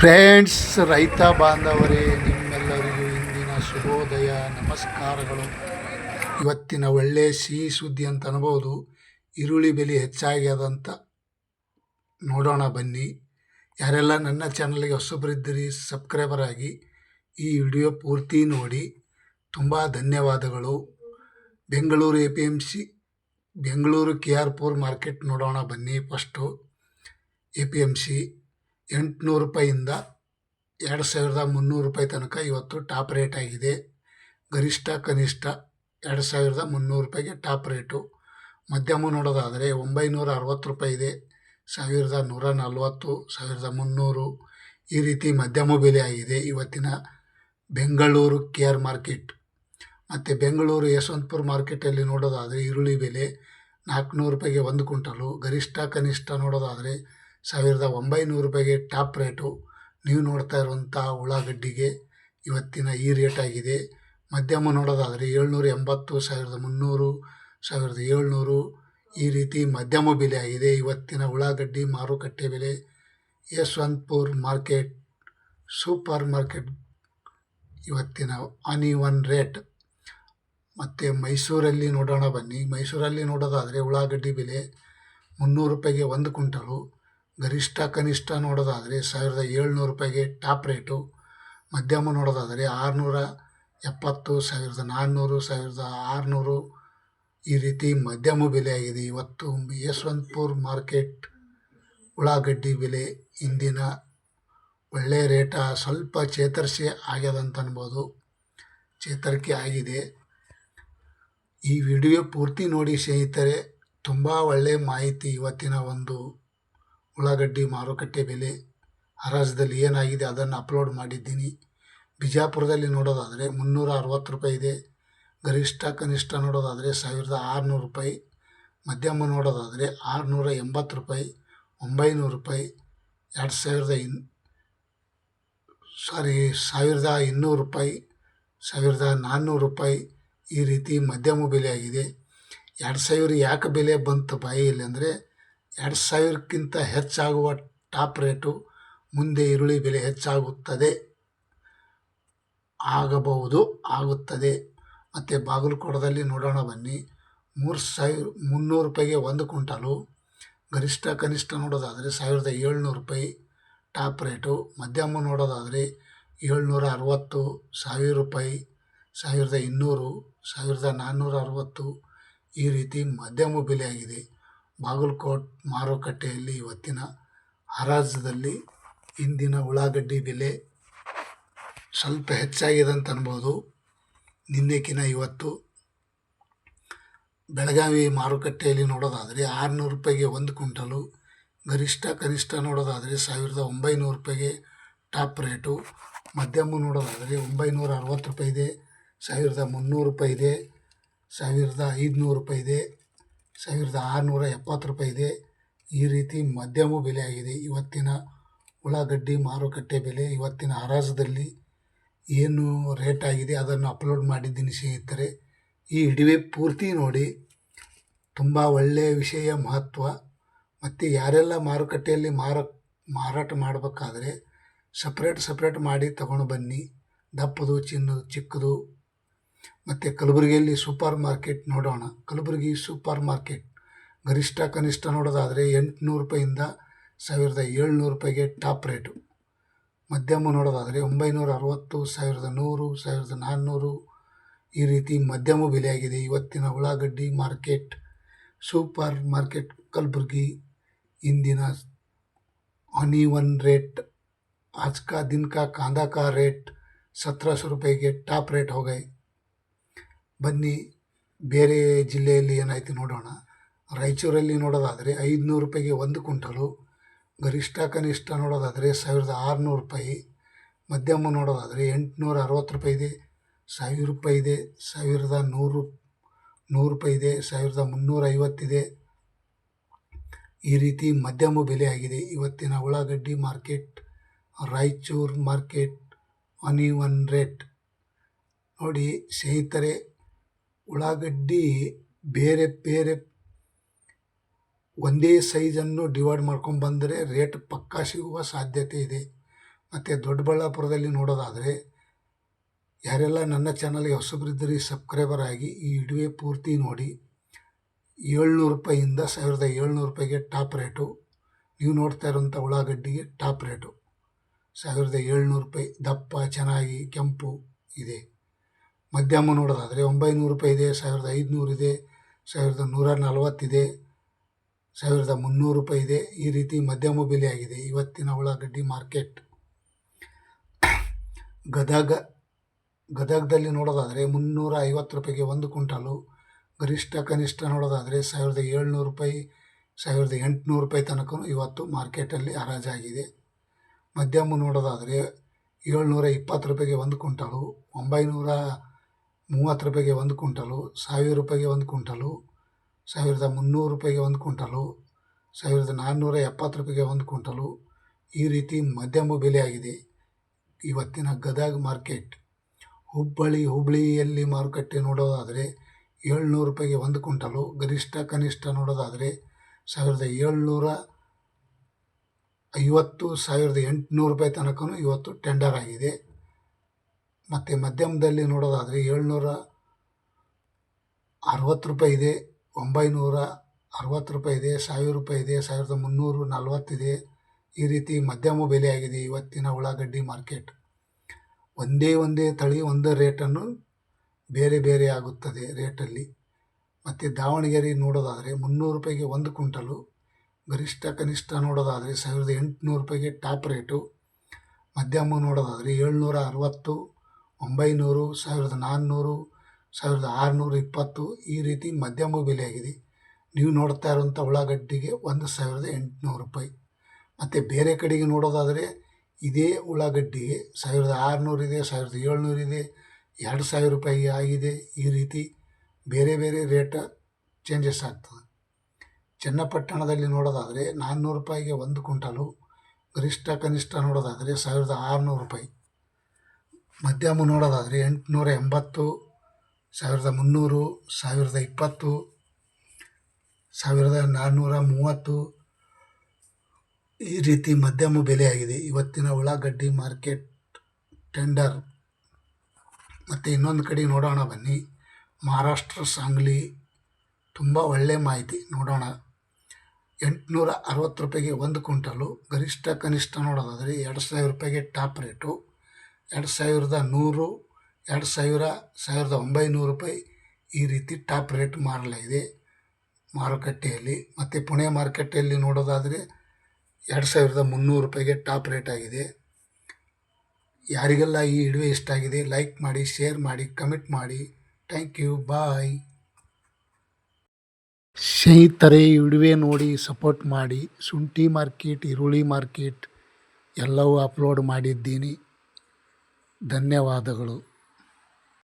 Friends ರೈತ ಬಾಂಧವರೇ, ನಿಮ್ಮೆಲ್ಲರಿಗೂ ಇಂದಿನ ಶುಭೋದಯ, ನಮಸ್ಕಾರಗಳು. ಇವತ್ತಿನ ಒಳ್ಳೆ ಸಿಹಿ ಸುದ್ದಿ ಅಂತ ಅನ್ಬೋದು. ಈರುಳ್ಳಿ ಬೆಲೆ ಹೆಚ್ಚಾಗ್ಯದಂತ ನೋಡೋಣ ಬನ್ನಿ. ಯಾರೆಲ್ಲ ನನ್ನ ಚಾನಲ್ಗೆ ಹೊಸಬರಿದ್ದೀರಿ, ಸಬ್ಸ್ಕ್ರೈಬರ್ ಆಗಿ ಈ ವಿಡಿಯೋ ಪೂರ್ತಿ ನೋಡಿ. ತುಂಬ ಧನ್ಯವಾದಗಳು. Bengaluru A P M C, Bengaluru K R Pur market ನೋಡೋಣ ಬನ್ನಿ first. A P M C. ಎಂಟುನೂರು ರೂಪಾಯಿಂದ ಎರಡು ಸಾವಿರದ ಮುನ್ನೂರು ರೂಪಾಯಿ ತನಕ ಇವತ್ತು ಟಾಪ್ ರೇಟ್ ಆಗಿದೆ. ಗರಿಷ್ಠ, ಕನಿಷ್ಠ ಎರಡು ಸಾವಿರದ ಮುನ್ನೂರು ರೂಪಾಯಿಗೆ ಟಾಪ್ ರೇಟು. ಮಧ್ಯಮ ನೋಡೋದಾದರೆ ಒಂಬೈನೂರ ಅರವತ್ತು ರೂಪಾಯಿ ಇದೆ. ಸಾವಿರದ ನೂರ ನಲ್ವತ್ತು, ಸಾವಿರದ ಮುನ್ನೂರು ಈ ರೀತಿ ಮಧ್ಯಮ ಬೆಲೆ ಆಗಿದೆ ಇವತ್ತಿನ ಬೆಂಗಳೂರು ಕೆ ಆರ್ ಮಾರ್ಕೆಟ್. ಮತ್ತು ಬೆಂಗಳೂರು ಯಶವಂತಪುರ ಮಾರ್ಕೆಟಲ್ಲಿ ನೋಡೋದಾದರೆ ಈರುಳ್ಳಿ ಬೆಲೆ ನಾಲ್ಕುನೂರು ರೂಪಾಯಿಗೆ ಒಂದು ಕ್ವಿಂಟಲು. ಗರಿಷ್ಠ, ಕನಿಷ್ಠ ನೋಡೋದಾದರೆ ಸಾವಿರದ ಒಂಬೈನೂರು ರೂಪಾಯಿಗೆ ಟಾಪ್ ರೇಟು. ನೀವು ನೋಡ್ತಾ ಇರುವಂಥ ಉಳ್ಳಾಗಡ್ಡಿಗೆ ಇವತ್ತಿನ ಈ ರೇಟ್ ಆಗಿದೆ. ಮಧ್ಯಮ ನೋಡೋದಾದರೆ ಏಳ್ನೂರ ಎಂಬತ್ತು, ಸಾವಿರದ ಮುನ್ನೂರು, ಸಾವಿರದ ಏಳ್ನೂರು. ಈ ರೀತಿ ಮಧ್ಯಮ ಬೆಲೆ ಆಗಿದೆ. ಇವತ್ತಿನ ಉಳ್ಳಾಗಡ್ಡಿ ಮಾರುಕಟ್ಟೆ ಬೆಲೆ ಯಶವಂತಪುರ್ ಮಾರ್ಕೆಟ್, ಸೂಪರ್ ಮಾರ್ಕೆಟ್ ಇವತ್ತಿನ ಆನಿ ಒನ್ ರೇಟ್. ಮತ್ತು ಮೈಸೂರಲ್ಲಿ ನೋಡೋಣ ಬನ್ನಿ. ಮೈಸೂರಲ್ಲಿ ನೋಡೋದಾದರೆ ಉಳ್ಳಾಗಡ್ಡಿ ಬೆಲೆ ಮುನ್ನೂರು ರೂಪಾಯಿಗೆ ಒಂದು ಕ್ವಿಂಟಲು. ಗರಿಷ್ಠ ಕನಿಷ್ಠ ನೋಡೋದಾದರೆ ಸಾವಿರದ ಏಳ್ನೂರು ರೂಪಾಯಿಗೆ ಟಾಪ್ ರೇಟು. ಮಧ್ಯಮ ನೋಡೋದಾದರೆ ಆರುನೂರ ಎಪ್ಪತ್ತು, ಸಾವಿರದ ನಾನ್ನೂರು, ಸಾವಿರದ ಆರುನೂರು ಈ ರೀತಿ ಮಧ್ಯಮ ಬೆಲೆ ಆಗಿದೆ ಇವತ್ತು ಯಶವಂತಪುರ್ ಮಾರ್ಕೆಟ್ ಉಳ್ಳಾಗಡ್ಡಿ ಬೆಲೆ ಇಂದಿನ ಒಳ್ಳೆಯ ರೇಟ. ಸ್ವಲ್ಪ ಚೇತರಿಸಿ ಆಗ್ಯದಂತ ಅನ್ಬೋದು. ಚೇತರಿಕೆ ಆಗಿದೆ. ಈ ವಿಡಿಯೋ ಪೂರ್ತಿ ನೋಡಿ ಸ್ನೇಹಿತರೆ, ತುಂಬ ಒಳ್ಳೆಯ ಮಾಹಿತಿ ಇವತ್ತಿನ ಒಂದು ಉಳ್ಳಾಗಡ್ಡಿ ಮಾರುಕಟ್ಟೆ ಬೆಲೆ ಹರಾಜದಲ್ಲಿ ಏನಾಗಿದೆ ಅದನ್ನು ಅಪ್ಲೋಡ್ ಮಾಡಿದ್ದೀನಿ. ಬಿಜಾಪುರದಲ್ಲಿ ನೋಡೋದಾದರೆ ಮುನ್ನೂರ ಅರವತ್ತು ರೂಪಾಯಿ ಇದೆ. ಗರಿಷ್ಠ ಕನಿಷ್ಠ ನೋಡೋದಾದರೆ ಸಾವಿರದ ಆರುನೂರು ರೂಪಾಯಿ. ಮಧ್ಯಮ ನೋಡೋದಾದರೆ ಆರುನೂರ ಎಂಬತ್ತು ರೂಪಾಯಿ, ಒಂಬೈನೂರು ರೂಪಾಯಿ, ಎರಡು ಸಾವಿರದ ಇನ್, ಸಾರಿ, ಸಾವಿರದ ಇನ್ನೂರು ರೂಪಾಯಿ, ಸಾವಿರದ ನಾನ್ನೂರು ರೂಪಾಯಿ ಈ ರೀತಿ ಮಧ್ಯಮ ಬೆಲೆ ಆಗಿದೆ ಎರಡು ಸಾವಿರ ಯಾಕೆ ಬೆಲೆ ಬಂತು ಬಾಯಿಯಲ್ಲಿ ಅಂದರೆ ಎರಡು ಸಾವಿರಕ್ಕಿಂತ ಹೆಚ್ಚಾಗುವ ಟಾಪ್ ರೇಟು ಮುಂದೆ ಈರುಳ್ಳಿ ಬೆಲೆ ಹೆಚ್ಚಾಗುತ್ತದೆ, ಆಗಬಹುದು, ಆಗುತ್ತದೆ. ಮತ್ತು ಬಾಗಲಕೋಟದಲ್ಲಿ ನೋಡೋಣ ಬನ್ನಿ. ಮೂರು ಸಾವಿರ, ಮುನ್ನೂರು ರೂಪಾಯಿಗೆ ಒಂದು ಕ್ವಿಂಟಲು. ಗರಿಷ್ಠ ಕನಿಷ್ಠ ನೋಡೋದಾದರೆ ಸಾವಿರದ ಏಳ್ನೂರು ರೂಪಾಯಿ ಟಾಪ್ ರೇಟು. ಮಧ್ಯಮ ನೋಡೋದಾದರೆ ಏಳ್ನೂರ ಅರವತ್ತು, ಸಾವಿರ ರೂಪಾಯಿ, ಸಾವಿರದ ಇನ್ನೂರು, ಸಾವಿರದ ನಾನ್ನೂರ ಅರವತ್ತು ಈ ರೀತಿ ಮಧ್ಯಮ ಬೆಲೆಯಾಗಿದೆ. ಬಾಗಲಕೋಟ್ ಮಾರುಕಟ್ಟೆಯಲ್ಲಿ ಇವತ್ತಿನ ಹರಾಜದಲ್ಲಿ ಇಂದಿನ ಉಳ್ಳಾಗಡ್ಡಿ ಬೆಲೆ ಸ್ವಲ್ಪ ಹೆಚ್ಚಾಗಿದೆ ಅಂತ ಅನ್ಬೋದು. ನಿನ್ನೆಕಿನ ಇವತ್ತು ಬೆಳಗಾವಿ ಮಾರುಕಟ್ಟೆಯಲ್ಲಿ ನೋಡೋದಾದರೆ ಆರುನೂರು ರೂಪಾಯಿಗೆ ಒಂದು ಕ್ವಿಂಟಲು, ಗರಿಷ್ಠ ಕನಿಷ್ಠ ನೋಡೋದಾದರೆ ಸಾವಿರದ ಒಂಬೈನೂರು ರೂಪಾಯಿಗೆ ಟಾಪ್ ರೇಟು. ಮಧ್ಯಮ ನೋಡೋದಾದರೆ ಒಂಬೈನೂರ ಅರವತ್ತು ರೂಪಾಯಿ ಇದೆ ಸಾವಿರದ ಮುನ್ನೂರು ರೂಪಾಯಿ ಇದೆ ಸಾವಿರದ ಐದುನೂರು ರೂಪಾಯಿ ಇದೆ ಸಾವಿರದ ಆರುನೂರ ಎಪ್ಪತ್ತು ರೂಪಾಯಿ ಇದೆ. ಈ ರೀತಿ ಮಧ್ಯಮ ಬೆಲೆ ಆಗಿದೆ ಇವತ್ತಿನ ಉಳ್ಳಾಗಡ್ಡಿ ಮಾರುಕಟ್ಟೆ ಬೆಲೆ ಇವತ್ತಿನ ಹರಾಜದಲ್ಲಿ ಏನು ರೇಟ್ ಆಗಿದೆ ಅದನ್ನು ಅಪ್ಲೋಡ್ ಮಾಡಿದ್ದೀನಿ ಸ್ನೇಹಿತರೆ. ಈ ಹಿಡಿವೆ ಪೂರ್ತಿ ನೋಡಿ, ತುಂಬ ಒಳ್ಳೆಯ ವಿಷಯ, ಮಹತ್ವ. ಮತ್ತು ಯಾರೆಲ್ಲ ಮಾರುಕಟ್ಟೆಯಲ್ಲಿ ಮಾರ, ಮಾರಾಟ ಮಾಡಬೇಕಾದ್ರೆ ಸಪ್ರೇಟ್ ಸಪ್ರೇಟ್ ಮಾಡಿ ತಗೊಂಡು ಬನ್ನಿ. ದಪ್ಪದು ಚಿನ್ನದು ಚಿಕ್ಕದು ಮತ್ತು ಕಲಬುರಗಿಯಲ್ಲಿ ಸೂಪರ್ ಮಾರ್ಕೆಟ್ ನೋಡೋಣ ಕಲಬುರಗಿ ಸೂಪರ್ ಮಾರ್ಕೆಟ್ ಗರಿಷ್ಠ ಕನಿಷ್ಠ ನೋಡೋದಾದರೆ ಎಂಟುನೂರು ರೂಪಾಯಿಂದ ಸಾವಿರದ ಏಳ್ನೂರು ರೂಪಾಯಿಗೆ ಟಾಪ್ ರೇಟು ಮಧ್ಯಮ ನೋಡೋದಾದರೆ ಒಂಬೈನೂರ ಅರವತ್ತು ಸಾವಿರದ ನೂರು ಸಾವಿರದ ನಾನ್ನೂರು ಈ ರೀತಿ ಮಧ್ಯಮ ಬೆಲೆಯಾಗಿದೆ ಇವತ್ತಿನ ಉಳ್ಳಾಗಡ್ಡಿ ಮಾರ್ಕೆಟ್ ಸೂಪರ್ ಮಾರ್ಕೆಟ್ ಕಲಬುರಗಿ ಇಂದಿನ ಆನಿ ಒನ್ ರೇಟ್ आज का दिन का कांदा का रेट सत्रह सौ रुपये के ಟಾಪ್ ರೇಟ್ हो गए ಬನ್ನಿ, ಬೇರೆ ಜಿಲ್ಲೆಯಲ್ಲಿ ಏನಾಯ್ತು ನೋಡೋಣ. ರಾಯಚೂರಲ್ಲಿ ನೋಡೋದಾದರೆ ಐದುನೂರು ರೂಪಾಯಿಗೆ ಒಂದು ಕುಂಟಲು ಗರಿಷ್ಠ ಕನಿಷ್ಠ ನೋಡೋದಾದರೆ ಸಾವಿರದ ಆರುನೂರು ರೂಪಾಯಿ, ಮಧ್ಯಮ ನೋಡೋದಾದರೆ ಎಂಟುನೂರ ಅರವತ್ತು ರೂಪಾಯಿ ಇದೆ, ಸಾವಿರ ರೂಪಾಯಿ ಇದೆ, ಸಾವಿರದ ನೂರು ನೂರು ರೂಪಾಯಿ ಇದೆ, ಸಾವಿರದ ಮುನ್ನೂರ ಐವತ್ತಿದೆ ಈ ರೀತಿ ಮಧ್ಯಮ ಬೆಲೆ ಆಗಿದೆ. ಇವತ್ತಿನ ಉಳ್ಳಾಗಡ್ಡಿ ಮಾರ್ಕೆಟ್, ರಾಯಚೂರು ಮಾರ್ಕೆಟ್ ಆನಿ ಒನ್ ರೇಟ್. ನೋಡಿ ಸ್ನೇಹಿತರೆ ಉಳ್ಳಾಗಡ್ಡಿ ಬೇರೆ ಬೇರೆ ಒಂದೇ ಸೈಜನ್ನು ಡಿವೈಡ್ ಮಾಡ್ಕೊಂಡು ಬಂದರೆ ರೇಟ್ ಪಕ್ಕಾ ಸಿಗುವ ಸಾಧ್ಯತೆ ಇದೆ. ಮತ್ತು ದೊಡ್ಡಬಳ್ಳಾಪುರದಲ್ಲಿ ನೋಡೋದಾದರೆ ಯಾರೆಲ್ಲ ನನ್ನ ಚಾನಲ್ಗೆ ಹೊಸಬರಿದ್ದರೆ ಸಬ್ಸ್ಕ್ರೈಬರ್ ಆಗಿ ಈ ಇಡುವೆ ಪೂರ್ತಿ ನೋಡಿ. ಏಳ್ನೂರು ರೂಪಾಯಿಯಿಂದ ಸಾವಿರದ ಏಳ್ನೂರು ರೂಪಾಯಿಗೆ ಟಾಪ್ ರೇಟು. ನೀವು ನೋಡ್ತಾ ಇರೋಂಥ ಉಳ್ಳಾಗಡ್ಡಿಗೆ ಟಾಪ್ ರೇಟು. ಸಾವಿರದ ಏಳ್ನೂರು ರೂಪಾಯಿ ದಪ್ಪ, ಚೆನ್ನಾಗಿ ಕೆಂಪು ಇದೆ. ಮಧ್ಯಮ ನೋಡೋದಾದರೆ ಒಂಬೈನೂರು ರೂಪಾಯಿ ಇದೆ, ಸಾವಿರದ ಐದುನೂರು ಇದೆ, ಸಾವಿರದ ನೂರ ನಲವತ್ತಿದೆ ಸಾವಿರದ ಮುನ್ನೂರು ರೂಪಾಯಿ ಇದೆ. ಈ ರೀತಿ ಮಧ್ಯಮ ಬೆಲೆ ಆಗಿದೆ ಇವತ್ತಿನ ಉಳ್ಳಾಗಡ್ಡಿ ಮಾರ್ಕೆಟ್. ಗದಗ, ಗದಗದಲ್ಲಿ ನೋಡೋದಾದರೆ ಮುನ್ನೂರ ಐವತ್ತು ರೂಪಾಯಿಗೆ ಒಂದು ಕ್ವಿಂಟಾಲು. ಗರಿಷ್ಠ ಕನಿಷ್ಠ ನೋಡೋದಾದರೆ ಸಾವಿರದ ಏಳ್ನೂರು ರೂಪಾಯಿ, ಸಾವಿರದ ಎಂಟುನೂರು ರೂಪಾಯಿ ತನಕ ಇವತ್ತು ಮಾರ್ಕೆಟಲ್ಲಿ ಹರಾಜಾಗಿದೆ. ಮಧ್ಯಮ ನೋಡೋದಾದರೆ ಏಳ್ನೂರ ಇಪ್ಪತ್ತು ರೂಪಾಯಿಗೆ ಒಂದು ಕ್ವಿಂಟಾಲು, ಒಂಬೈನೂರ ಮೂವತ್ತು ರೂಪಾಯಿಗೆ ಒಂದು ಕ್ವಿಂಟಲು, ಸಾವಿರ ರೂಪಾಯಿಗೆ ಒಂದು ಕ್ವಿಂಟಲು, ಸಾವಿರದ ಮುನ್ನೂರು ರೂಪಾಯಿಗೆ ಒಂದು ಕ್ವಿಂಟಲು, ಸಾವಿರದ ನಾನ್ನೂರ ಎಪ್ಪತ್ತು ರೂಪಾಯಿಗೆ ಒಂದು ಕ್ವಿಂಟಲು. ಈ ರೀತಿ ಮಧ್ಯಮ ಬೆಲೆ ಆಗಿದೆ ಇವತ್ತಿನ ಗದಗ ಮಾರ್ಕೆಟ್. ಹುಬ್ಬಳ್ಳಿ ಹುಬ್ಬಳ್ಳಿಯಲ್ಲಿ ಮಾರುಕಟ್ಟೆ ನೋಡೋದಾದರೆ ಏಳ್ನೂರು ರೂಪಾಯಿಗೆ ಒಂದು ಕ್ವಿಂಟಲು, ಗರಿಷ್ಠ ಕನಿಷ್ಠ ನೋಡೋದಾದರೆ ಸಾವಿರದ ಏಳ್ನೂರ ಐವತ್ತು, ಸಾವಿರದ ಎಂಟುನೂರು ರೂಪಾಯಿ ತನಕ ಇವತ್ತು ಟೆಂಡರ್ ಆಗಿದೆ. ಮತ್ತು ಮಧ್ಯಮದಲ್ಲಿ ನೋಡೋದಾದರೆ ಏಳ್ನೂರ ಅರವತ್ತು ರೂಪಾಯಿ ಇದೆ, ಒಂಬೈನೂರ ಅರವತ್ತು ರೂಪಾಯಿ ಇದೆ, ಸಾವಿರ ರೂಪಾಯಿ ಇದೆ, ಸಾವಿರದ ಮುನ್ನೂರು ನಲ್ವತ್ತಿದೆ ಈ ರೀತಿ ಮಧ್ಯಮ ಬೆಲೆಯಾಗಿದೆ ಇವತ್ತಿನ ಉಳ್ಳಾಗಡ್ಡಿ ಮಾರ್ಕೆಟ್. ಒಂದೇ ಒಂದೇ ತಳಿ, ಒಂದೇ ರೇಟನ್ನು ಬೇರೆ ಬೇರೆ ಆಗುತ್ತದೆ ರೇಟಲ್ಲಿ. ಮತ್ತು ದಾವಣಗೆರೆ ನೋಡೋದಾದರೆ ಮುನ್ನೂರು ರೂಪಾಯಿಗೆ ಒಂದು ಕುಂಟಲು ಗರಿಷ್ಠ ಕನಿಷ್ಠ ನೋಡೋದಾದರೆ ಸಾವಿರದ ಎಂಟುನೂರು ರೂಪಾಯಿಗೆ ಟಾಪ್ ರೇಟು. ಮಧ್ಯಮ ನೋಡೋದಾದರೆ ಏಳ್ನೂರ ಅರವತ್ತು ಒಂಬೈನೂರು, ಸಾವಿರದ ನಾನ್ನೂರು, ಸಾವಿರದ ಆರುನೂರ ಇಪ್ಪತ್ತು ಈ ರೀತಿ ಮಧ್ಯಮ ಬೆಲೆ ಆಗಿದೆ ನೀವು ನೋಡ್ತಾ ಇರುವಂಥ ಉಳ್ಳಾಗಡ್ಡಿಗೆ ಒಂದು ಸಾವಿರದ ಎಂಟುನೂರು ರೂಪಾಯಿ. ಮತ್ತು ಬೇರೆ ಕಡೆಗೆ ನೋಡೋದಾದರೆ ಇದೇ ಉಳ್ಳಾಗಡ್ಡಿಗೆ ಸಾವಿರದ ಆರುನೂರು ಇದೆ, ಸಾವಿರದ ಏಳ್ನೂರು ಇದೆ, ಎರಡು ಸಾವಿರ ರೂಪಾಯಿ ಆಗಿದೆ ಈ ರೀತಿ ಬೇರೆ ಬೇರೆ ರೇಟ ಚೇಂಜಸ್ ಆಗ್ತದೆ. ಚನ್ನಪಟ್ಟಣದಲ್ಲಿ ನೋಡೋದಾದರೆ ನಾನ್ನೂರು ರೂಪಾಯಿಗೆ ಒಂದು ಕ್ವಿಂಟಲು, ಗರಿಷ್ಠ ಕನಿಷ್ಠ ನೋಡೋದಾದರೆ ಸಾವಿರದ ಆರುನೂರು ರೂಪಾಯಿ. ಮಧ್ಯಮ ನೋಡೋದಾದರೆ ಎಂಟುನೂರ ಎಂಬತ್ತು, ಸಾವಿರದ ಮುನ್ನೂರು, ಸಾವಿರದ ಇಪ್ಪತ್ತು, ಸಾವಿರದ ನಾನ್ನೂರ ಮೂವತ್ತು. ಈ ರೀತಿ ಮಧ್ಯಮ ಬೆಲೆಯಾಗಿದೆ. ಇವತ್ತಿನ ಉಳ್ಳಾಗಡ್ಡಿ ಮಾರ್ಕೆಟ್ ಟೆಂಡರ್. ಮತ್ತು ಇನ್ನೊಂದು ಕಡೆ ನೋಡೋಣ ಬನ್ನಿ. ಮಹಾರಾಷ್ಟ್ರ ಸಾಂಗ್ಲಿ ತುಂಬ ಒಳ್ಳೆಯ ಮಾಹಿತಿ ನೋಡೋಣ. ಎಂಟುನೂರ ಅರವತ್ತು ರೂಪಾಯಿಗೆ ಒಂದು ಕ್ವಿಂಟಲು. ಗರಿಷ್ಠ ಕನಿಷ್ಠ ನೋಡೋದಾದರೆ ಎರಡು ಸಾವಿರ ರೂಪಾಯಿಗೆ ಟಾಪ್ ರೇಟು. ಎರಡು ಸಾವಿರದ ನೂರು, ಎರಡು ಸಾವಿರ, ಸಾವಿರದ ಒಂಬೈನೂರು ರೂಪಾಯಿ ಈ ರೀತಿ ಟಾಪ್ ರೇಟ್ ಮಾರಲಾಗಿದೆ ಮಾರುಕಟ್ಟೆಯಲ್ಲಿ. ಮತ್ತು ಪುಣೆ ಮಾರುಕಟ್ಟೆಯಲ್ಲಿ ನೋಡೋದಾದರೆ ಎರಡು ಸಾವಿರದ ಮುನ್ನೂರು ರೂಪಾಯಿಗೆ ಟಾಪ್ ರೇಟ್ ಆಗಿದೆ. ಯಾರಿಗೆಲ್ಲ ಈ ಇಡುವೆ ಇಷ್ಟ ಆಗಿದೆ ಲೈಕ್ ಮಾಡಿ, ಶೇರ್ ಮಾಡಿ, ಕಮೆಂಟ್ ಮಾಡಿ. Thank you, bye. ಸ್ನೇಹಿತರೆ ಇಡುವೆ ನೋಡಿ ಸಪೋರ್ಟ್ ಮಾಡಿ. ಶುಂಠಿ ಮಾರ್ಕೆಟ್, ಈರುಳ್ಳಿ ಮಾರ್ಕೆಟ್ ಎಲ್ಲವೂ ಅಪ್ಲೋಡ್ ಮಾಡಿದ್ದೀನಿ. ಧನ್ಯವಾದಗಳು.